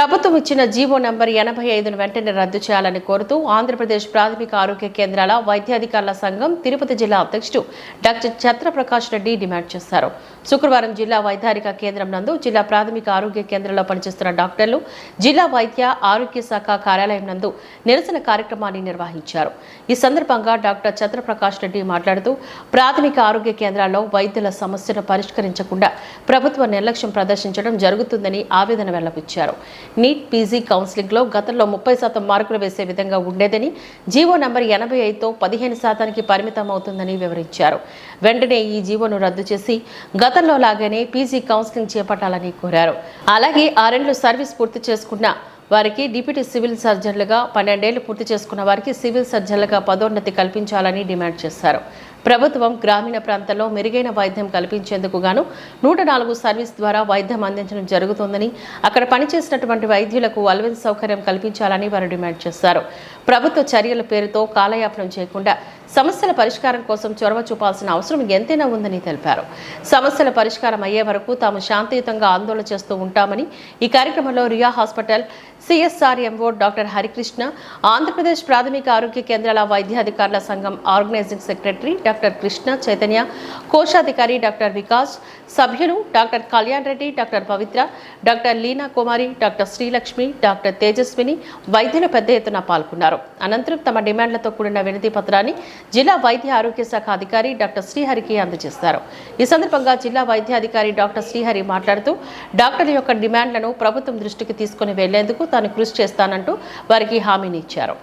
ప్రభుత్వం ఇచ్చిన GO number ఎనభై ఐదును వెంటనే రద్దు చేయాలని కోరుతూ ఆంధ్రప్రదేశ్ ప్రాథమిక ఆరోగ్య కేంద్రాల వైద్యాధికారుల సంఘం తిరుపతి జిల్లా అధ్యక్షుడు డాక్టర్ ఛత్రప్రకాష్ రెడ్డి డిమాండ్ చేశారు. శుక్రవారం జిల్లా వైద్యాధిక కేంద్రం నందు జిల్లా ప్రాథమిక ఆరోగ్య కేంద్రంలో పనిచేస్తున్న డాక్టర్లు జిల్లా వైద్య ఆరోగ్య శాఖ కార్యాలయం నందు నిరసన కార్యక్రమాన్ని నిర్వహించారు. ఈ సందర్భంగా డాక్టర్ ఛత్రప్రకాష్ రెడ్డి మాట్లాడుతూ ప్రాథమిక ఆరోగ్య కేంద్రాల్లో వైద్యుల సమస్యను పరిష్కరించకుండా ప్రభుత్వ నిర్లక్ష్యం ప్రదర్శించడం జరుగుతుందని ఆవేదన వెల్లబుచ్చారు నీట్ పీజీ కౌన్సిలింగ్లో గతంలో ముప్పై శాతం మార్కులు వేసే విధంగా ఉండేదని జీవో నంబర్ ఎనభై ఐదుతో పదిహేను శాతానికి పరిమితం అవుతుందని వివరించారు. వెంటనే ఈ జీవోను రద్దు చేసి గతంలో లాగానే పీజీ కౌన్సిలింగ్ చేపట్టాలని కోరారు. అలాగే ఆరేళ్ళు సర్వీస్ పూర్తి చేసుకున్న వారికి డిప్యూటీ సివిల్ సర్జన్లుగా పన్నెండేళ్ళు పూర్తి చేసుకున్న వారికి సివిల్ సర్జన్లుగా పదోన్నతి కల్పించాలని డిమాండ్ చేశారు. ప్రభుత్వం గ్రామీణ ప్రాంతాల్లో మెరుగైన వైద్యం కల్పించేందుకు గాను నూట నాలుగు సర్వీస్ ద్వారా వైద్యం అందించడం జరుగుతోందని అక్కడ పనిచేసినటువంటి వైద్యులకు అలవెన్స్ సౌకర్యం కల్పించాలని వారు డిమాండ్ చేశారు. ప్రభుత్వ చర్యల పేరుతో కాలయాపనం చేయకుండా సమస్యల పరిష్కారం కోసం చొరవ చూపాల్సిన అవసరం ఎంతైనా ఉందని తెలిపారు. సమస్యల పరిష్కారం అయ్యే వరకు తాము శాంతియుతంగా ఆందోళన చేస్తూ ఉంటామని ఈ కార్యక్రమంలో Riya hospital CSRMO doctor Harikrishna Andhra Pradesh ప్రాథమిక ఆరోగ్య కేంద్రాల వైద్యాధికారుల సంఘం organising secretary doctor Krishna Chaitanya కోశాధికారి డాక్టర్ వికాస్ సభ్యులు doctor Kalyan Reddy doctor Pavitra doctor Leena Kumari doctor Srilakshmi doctor Tejaswini వైద్యులు పెద్ద ఎత్తున పాల్గొన్నారు. అనంతరం తమ డిమాండ్లతో కూడిన వినతి పత్రాన్ని జిల్లా వైద్య ఆరోగ్య శాఖ అధికారి డాక్టర్ శ్రీహరికి అందజేస్తారు. ఈ సందర్భంగా జిల్లా వైద్యాధికారి డాక్టర్ శ్రీహరి మాట్లాడుతూ డాక్టర్ల యొక్క డిమాండ్లను ప్రభుత్వం దృష్టికి తీసుకుని వెళ్ళేందుకు తాను కృషి చేస్తానంటూ వారికి హామీని ఇచ్చారు.